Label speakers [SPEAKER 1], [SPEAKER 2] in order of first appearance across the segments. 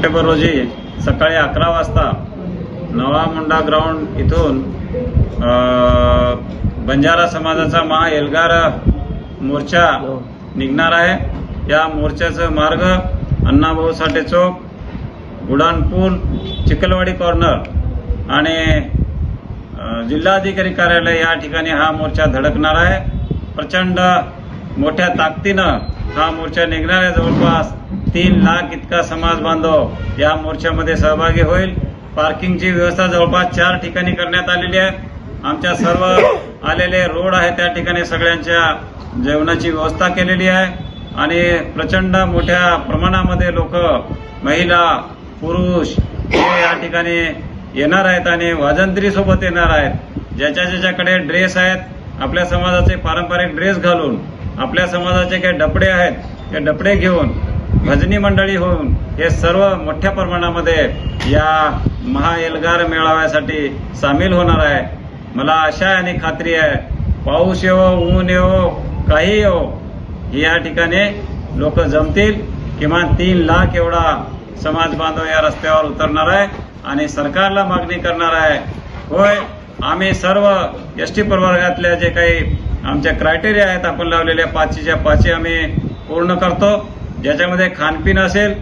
[SPEAKER 1] September रोजी सकाळी अकरा वाजता नवा मुंडा ग्राउंड इथून बंजारा समाजाचा महा एल्गार मोर्चा निघणार आहे. या मोर्चाचं मार्ग अण्णाभाऊ साठे चौक उडाणपूल चिखलवाडी कॉर्नर आणि जिल्हाधिकारी कार्यालय या ठिकाणी हा मोर्चा धडकणार आहे. प्रचंड मोठ्या ताकदीनं हा मोर्चा निघणार आहे. जवळपास तीन लाख इतका समाज बांधव या मोर्चामध्ये सहभागी होईल. पार्किंगची व्यवस्था जवळपास चार ठिकाणी करण्यात आलेली आहे. आमच्या सर्व आलेले रोड आहे त्या ठिकाणी सगळ्यांच्या जेवणाची व्यवस्था केलेली आहे. आणि प्रचंड मोठ्या प्रमाणामध्ये लोक महिला पुरुष हे या ठिकाणी येणार आहेत आणि वाजंत्रीसोबत येणार आहेत. ज्याच्या ज्याच्याकडे ड्रेस आहेत आपल्या समाजाचे पारंपरिक ड्रेस घालून आपल्या समाजाचे काही डपडे आहेत ते डपडे घेऊन भजनी मंडळी होऊन हे सर्व मोठ्या प्रमाणामध्ये या महा एल्गार मेळाव्यासाठी सामील होणार आहे. मला आशा आहे आणि खात्री आहे पाऊस येवो ऊन येवो काही येवो या ठिकाणी लोक जमतील. किमान तीन लाख एवढा समाज बांधव या रस्त्यावर उतरणार आहे आणि सरकारला मागणी करणार आहे. होय आम्ही सर्व एस टी प्रवर्गातल्या जे काही आमच्या क्रायटेरिया आहेत आपण लावलेल्या पाचीच्या पाची आम्ही पूर्ण करतो. ज्याच्यामध्ये खानपीन असेल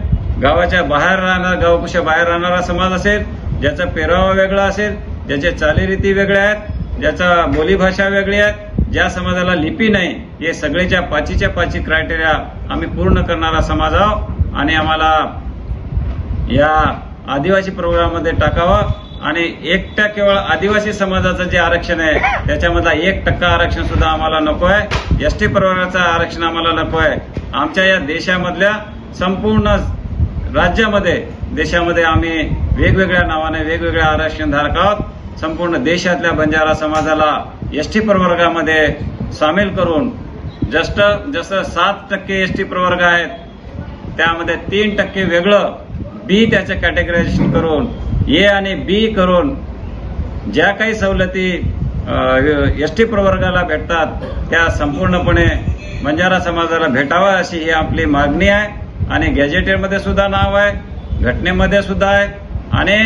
[SPEAKER 1] गावाच्या बाहेर राहणार गावापेक्षा बाहेर राहणारा समाज असेल ज्याचा पेरावा वेगळा असेल ज्याच्या चालीरीती वेगळ्या आहेत ज्याचा बोलीभाषा वेगळी आहेत ज्या समाजाला लिपी नाही हे सगळेच्या पाचीच्या पाची क्रायटेरिया आम्ही पूर्ण करणारा समाज आहोत आणि आम्हाला या आदिवासी प्रोग्राममध्ये टाकावं आणि एकटा केवळ आदिवासी समाजाचं जे आरक्षण आहे त्याच्यामधला एक टक्का आरक्षण सुद्धा आम्हाला नको आहे एस टी प्रवर्गाचं आरक्षण आम्हाला नको आहे आमच्या या देशामधल्या संपूर्ण राज्यामध्ये देशामध्ये आम्ही वेगवेगळ्या नावाने वेगवेगळ्या आरक्षण धारक आहोत. संपूर्ण देशातल्या बंजारा समाजाला एस टी प्रवर्गामध्ये सामील करून जस्ट जसं सात टक्के एस टी प्रवर्ग आहेत त्यामध्ये तीन टक्के वेगळं बी त्याचं कॅटेगरायझेशन करून ए आणि बी करून ज्या काही सवलती एस टी प्रवर्गाला भेटतात. त्या संपूर्णपणे बंजारा समाजाला भेटावा अशी ही आपली मागणी आहे. आणि गॅजेटेडमध्ये सुद्धा नाव आहे घटनेमध्ये सुद्धा आहे. आणि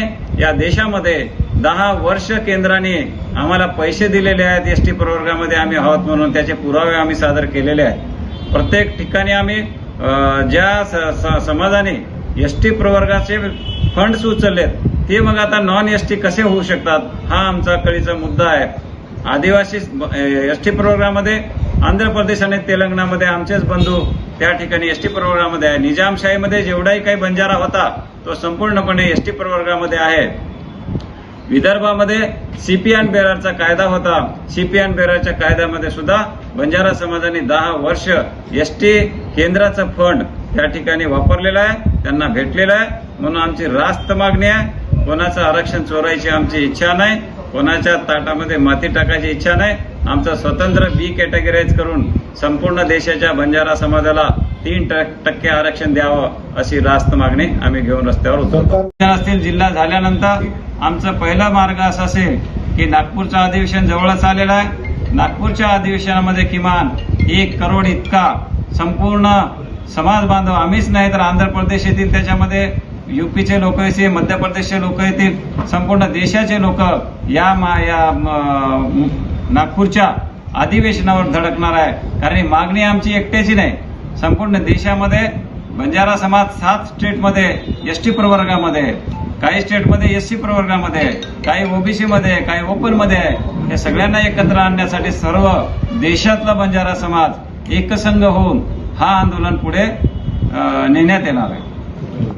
[SPEAKER 1] या देशामध्ये दहा वर्ष केंद्राने आम्हाला पैसे दिलेले आहेत एस टी प्रवर्गामध्ये आम्ही आहोत म्हणून. त्याचे पुरावे आम्ही सादर केलेले आहेत. प्रत्येक ठिकाणी आम्ही ज्या स- स- समाजाने एस टी प्रवर्गाचे फंड्स उचललेत ते मग आता नॉन एस टी कसे होऊ शकतात हा आमचा कळीचा मुद्दा आहे. आदिवासी एस टी प्रोग्राममध्ये आंध्र प्रदेश आणि तेलंगणामध्ये आमचेच बंधू त्या ठिकाणी एस टी प्रवर्गामध्ये आहे. निजामशाहीमध्ये जेवढाही काही बंजारा होता तो संपूर्णपणे एस टी प्रवर्गामध्ये आहे. विदर्भामध्ये सीपीएन बेरारचा कायदा होता. सीपीएन बेरारच्या कायद्यामध्ये सुद्धा बंजारा समाजाने दहा वर्ष एस टी केंद्राचा फंड त्या ठिकाणी वापरलेला आहे त्यांना भेटलेला आहे. म्हणून आमची रास्त मागणी आहे कोणाचं आरक्षण चोरायची आमची इच्छा नाही कोणाच्या ताटामध्ये माती टाकायची इच्छा नाही. आमचं स्वतंत्र बी कॅटेगराईज करून संपूर्ण देशाच्या बंजारा समाजाला तीन टक्के आरक्षण द्यावं अशी रास्त मागणी आम्ही घेऊन रस्त्यावर उतरतो. असतील जिल्हा झाल्यानंतर आमचा पहिला मार्ग असा असेल की नागपूरचं अधिवेशन जवळच आलेलं आहे. नागपूरच्या अधिवेशनामध्ये किमान एक करोड इतका संपूर्ण समाज बांधव आम्हीच नाही तर आंध्र प्रदेश येतील त्याच्यामध्ये युपीचे लोक असे मध्य प्रदेशचे लोक येतील संपूर्ण देशाचे लोक या मा या म- नागपूरच्या अधिवेशनावर धडकणार आहे कारण ही मागणी आमची एकट्याची नाही. संपूर्ण देशामध्ये बंजारा समाज सात स्टेटमध्ये एस टी प्रवर्गामध्ये काही स्टेटमध्ये एस सी प्रवर्गामध्ये काही ओबीसीमध्ये आहे काही ओपनमध्ये आहे. हे सगळ्यांना एकत्र आणण्यासाठी सर्व देशातला बंजारा समाज एकसंघ होऊन हा आंदोलन पुढे नेण्यात येणार आहे.